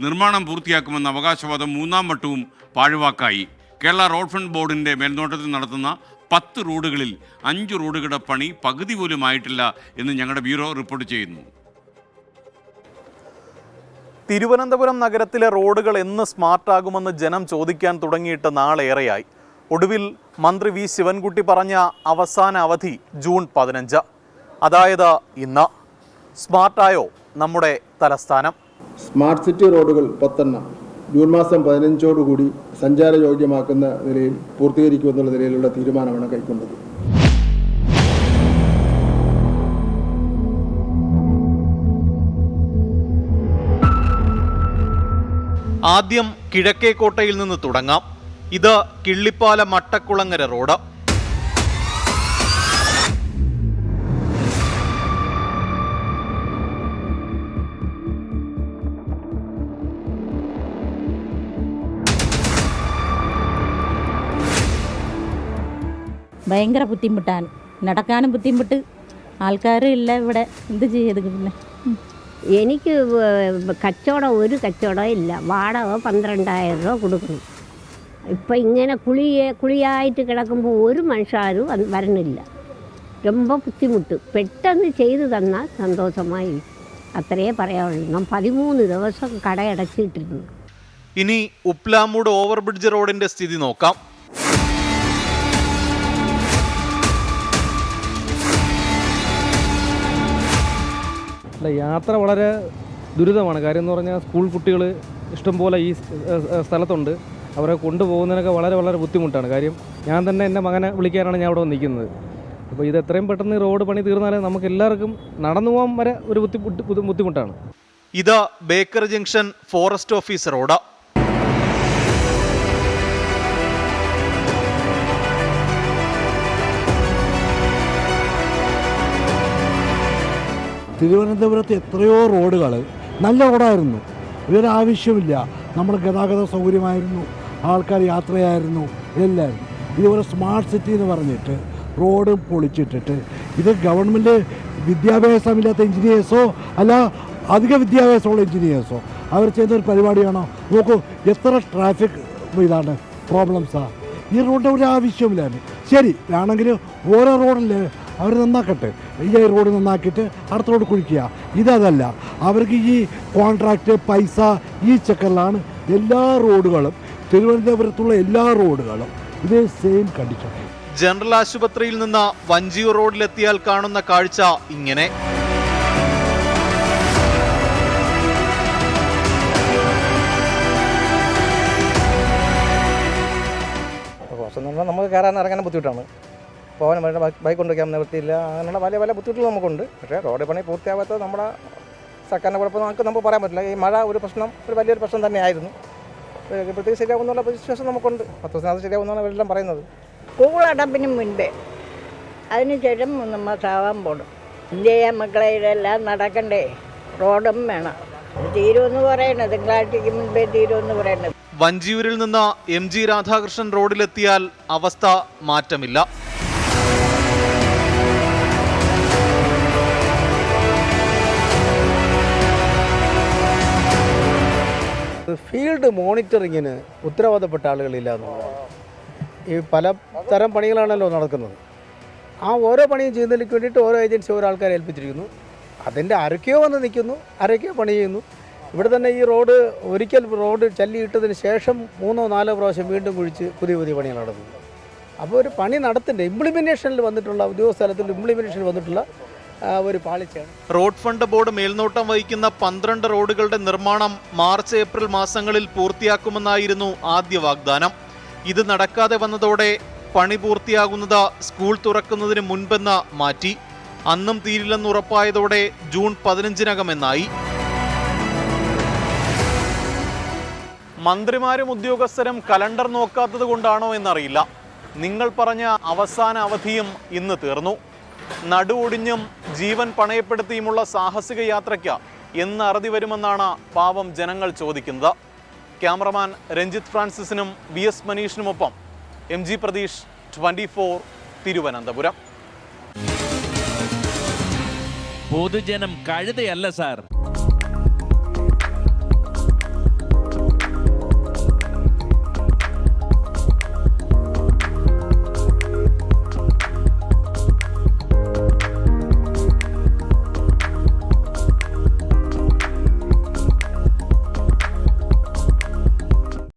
നിർമ്മാണം പൂർത്തിയാക്കുമെന്ന അവകാശവാദം മൂന്നാം വട്ടവും പാഴ്വാക്കായി. കേരള റോഡ് ഫണ്ട് ബോർഡിന്റെ മേൽനോട്ടത്തിൽ നടത്തുന്ന പത്ത് റോഡുകളിൽ അഞ്ച് റോഡുകളുടെ പണി പകുതി പോലും ആയിട്ടില്ല എന്ന് ഞങ്ങളുടെ ബ്യൂറോ റിപ്പോർട്ട് ചെയ്യുന്നു. തിരുവനന്തപുരം നഗരത്തിലെ റോഡുകൾ എന്ന് സ്മാർട്ടാകുമെന്ന് ജനം ചോദിക്കാൻ തുടങ്ങിയിട്ട് നാളേറെയായി. ഒടുവിൽ മന്ത്രി വി ശിവൻകുട്ടി പറഞ്ഞ അവസാന അവധി ജൂൺ പതിനഞ്ച്. അതായത് ഇന്ന്. സ്മാർട്ടായോ നമ്മുടെ തലസ്ഥാനം? സ്മാർട്ട് സിറ്റി റോഡുകൾ പത്തെണ്ണം. ജൂൺ മാസം പതിനഞ്ചോടുകൂടി സഞ്ചാരയോഗ്യമാക്കുന്ന നിലയിൽ പൂർത്തീകരിക്കുമെന്നുള്ള നിലയിലുള്ള തീരുമാനമാണ് കൈക്കൊണ്ടത്. ആദ്യം കിഴക്കേക്കോട്ടയിൽ നിന്ന് തുടങ്ങാം. ഇത് കിള്ളിപ്പാല മട്ടക്കുളങ്ങര റോഡ്. ഭയങ്കര ബുദ്ധിമുട്ടാണ് നടക്കാനും ബുദ്ധിമുട്ട് ആൾക്കാരും ഇല്ല ഇവിടെ എന്ത് ചെയ്യത് പിന്നെ ഉം. എനിക്ക് വ- കച്ചവടം ഒരു കച്ചവടം ഇല്ല വാടക പന്ത്രണ്ടായിരം രൂപ കൊടുക്കണം ഇപ്പം ഇങ്ങനെ കുളിയെ കുളിയായിട്ട് കിടക്കുമ്പോൾ ഒരു മനുഷ്യരും വന്ന് വരണില്ല ரொம்ப ബുദ്ധിമുട്ട് പെട്ടെന്ന് ചെയ്തു തന്നാൽ സന്തോഷമായി അത്രയേ പറയാവുള്ളൂ നാം പതിമൂന്ന് ദിവസം കടയടച്ചിട്ടിരുന്നു ഇനി ഉപ്ലാമൂട് ഓവർബ്രിഡ്ജ് റോഡിന്റെ സ്ഥിതി നോക്കാം അല്ല യാത്ര വളരെ ദുരിതമാണ്. കാര്യം എന്ന് പറഞ്ഞാൽ സ്കൂൾ കുട്ടികൾ ഇഷ്ടംപോലെ ഈ സ്ഥലത്തുണ്ട്. അവരെ കൊണ്ടുപോകുന്നതിനൊക്കെ വളരെ വളരെ ബുദ്ധിമുട്ടാണ്. കാര്യം ഞാൻ തന്നെ എന്റെ മകനെ വിളിക്കാനാണ് ഞാൻ അവിടെ നിൽക്കുന്നത് അപ്പോൾ ഇത് എത്രയും പെട്ടെന്ന് റോഡ് പണി തീർന്നാലേ നമുക്ക് എല്ലാവർക്കും നടന്നു പോകാൻ വരെ ഒരു ബുദ്ധിമുട്ട് ബുദ്ധിമുട്ടാണ്. ഇത് Baker junction forest office road തിരുവനന്തപുരത്ത് എത്രയോ റോഡുകൾ നല്ല റോഡായിരുന്നു. ഇതൊരു ആവശ്യമില്ല നമ്മൾ ഗതാഗത സൗകര്യമായിരുന്നു. ആൾക്കാർ യാത്രയായിരുന്നു. എല്ലാം. ഇതുപോലെ സ്മാർട്ട് സിറ്റി എന്ന് പറഞ്ഞിട്ട് റോഡ് പൊളിച്ചിട്ടിട്ട് ഇത് ഗവൺമെന്റ് വിദ്യാഭ്യാസമില്ലാത്ത എഞ്ചിനീയേഴ്സോ അല്ല അധിക വിദ്യാഭ്യാസമുള്ള എഞ്ചിനീയേഴ്സോ അവർ ചെയ്യുന്ന ഒരു പരിപാടിയാണോ? നോക്കൂ എത്ര ട്രാഫിക് ഇതാണ് പ്രോബ്ലംസാണ് ഈ റോഡിന്റെ ഒരു ആവശ്യമില്ലായിരുന്നു ശരി വേണമെങ്കിൽ ഓരോ റോഡില്ലേ അവർ നന്നാക്കട്ടെ. ഈ റോഡ് നന്നാക്കിയിട്ട് അടുത്ത റോഡ് കുഴിക്കുക. ഇതല്ല അവർക്ക് ഈ കോൺട്രാക്റ്റ് പൈസ ഈ ചക്കറിലാണ് എല്ലാ റോഡുകളും തിരുവനന്തപുരത്തുള്ള എല്ലാ റോഡുകളും ഇതേ സെയിം കണ്ടീഷൻ ജനറൽ ആശുപത്രിയിൽ നിന്ന് വഞ്ചിയൂർ റോഡിലെത്തിയാൽ കാണുന്ന കാഴ്ച ഇങ്ങനെ. പറഞ്ഞാൽ നമുക്ക് കയറാൻ ഇറങ്ങാൻ ബുദ്ധിമുട്ടാണ്. പോകാൻ വേണ്ട ബൈക്ക് കൊണ്ടുവയ്ക്കാൻ നിവൃത്തിയില്ല. അങ്ങനെയുള്ള പല പല ബുദ്ധിമുട്ടുകൾ നമുക്കുണ്ട്. പക്ഷേ റോഡ് പണി പൂർത്തിയാവാത്തത് നമ്മുടെ സർക്കാരിന്റെ കുഴപ്പം നമുക്ക് നമുക്ക് പറയാൻ പറ്റില്ല. ഈ മഴ ഒരു പ്രശ്നം ഒരു വലിയൊരു പ്രശ്നം തന്നെയായിരുന്നു. ഇപ്പോഴത്തേക്ക് ശരിയാവുന്നുള്ള വിശ്വാസം നമുക്കുണ്ട്. പത്ത് ദിവസം ശരിയാവുന്നതാണ് അവരെല്ലാം പറയുന്നത്. സ്കൂൾ അടപ്പിന് മുൻപേ അതിനുശേഷം മൂന്ന് മാസമാവാൻ പോകണം എന്ത് ചെയ്യാൻ മക്കളെ? ഇതെല്ലാം നടക്കണ്ടേ? റോഡും വേണം. തീരുമെന്ന് പറയണത്. തിങ്കളാഴ്ചയ്ക്ക് മുൻപേ തീരുമെന്ന് പറയണത്. വഞ്ചിയൂരിൽ നിന്ന് എം ജി രാധാകൃഷ്ണൻ റോഡിലെത്തിയാൽ അവസ്ഥ മാറ്റമില്ല. ഫീൽഡ് മോണിറ്ററിങ്ങിന് ഉത്തരവാദപ്പെട്ട ആളുകളില്ല എന്നുള്ളതാണ് ഈ പല തരം പണികളാണല്ലോ നടക്കുന്നത്. ആ ഓരോ പണിയും ചെയ്യുന്നതിലേക്ക് വേണ്ടിയിട്ട് ഓരോ ഏജൻസി ഓരോ ആൾക്കാരെ ഏൽപ്പിച്ചിരിക്കുന്നു. അതിന്റെ അരക്കയോ വന്ന് നിൽക്കുന്നു അരക്കയോ പണി ചെയ്യുന്നു. ഇവിടെ തന്നെ ഈ റോഡ് ഒരിക്കൽ റോഡ് ചല്ലിയിട്ടതിന് ശേഷം മൂന്നോ നാലോ പ്രാവശ്യം വീണ്ടും കുഴിച്ച് പുതിയ പുതിയ പണികൾ നടത്തുന്നു. അപ്പോൾ ഒരു പണി നടത്തിന്റെ ഇംപ്ലിമെന്റേഷനിൽ വന്നിട്ടുള്ള ഉദ്യോഗസ്ഥലത്തിൽ ഇംപ്ലിമെന്റേഷനിൽ വന്നിട്ടുള്ള ഒരു പാളിച്ചയാണ്. റോഡ് ഫണ്ട് ബോർഡ് മേൽനോട്ടം വഹിക്കുന്ന പന്ത്രണ്ട് റോഡുകളുടെ നിർമ്മാണം മാർച്ച് ഏപ്രിൽ മാസങ്ങളിൽ പൂർത്തിയാക്കുമെന്നായിരുന്നു ആദ്യ വാഗ്ദാനം. ഇത് നടക്കാതെ വന്നതോടെ പണി പൂർത്തിയാകുന്നത് സ്കൂൾ തുറക്കുന്നതിന് മുൻപെന്ന് മാറ്റി. അന്നും തീരില്ലെന്ന് ഉറപ്പായതോടെ ജൂൺ പതിനഞ്ചിനകം എന്നായി മന്ത്രിമാരും ഉദ്യോഗസ്ഥരും കലണ്ടർ നോക്കാത്തത് കൊണ്ടാണോ എന്നറിയില്ല. നിങ്ങൾ പറഞ്ഞ അവസാന അവധിയും ഇന്ന് തീർന്നു. നടുവൊടിഞ്ഞും ജീവൻ പണയപ്പെടുത്തിയുമുള്ള സാഹസിക യാത്രയ്ക്ക് എന്ന് അറുതി വരുമെന്നാണ് പാവം ജനങ്ങൾ ചോദിക്കുന്നത്. ക്യാമറമാൻ രഞ്ജിത്ത് ഫ്രാൻസിസിനും V S മനീഷിനുമൊപ്പം M G Pratheesh twenty four Thiruvananthapuram. പൊതുജനം കഴുതയല്ല സാർ.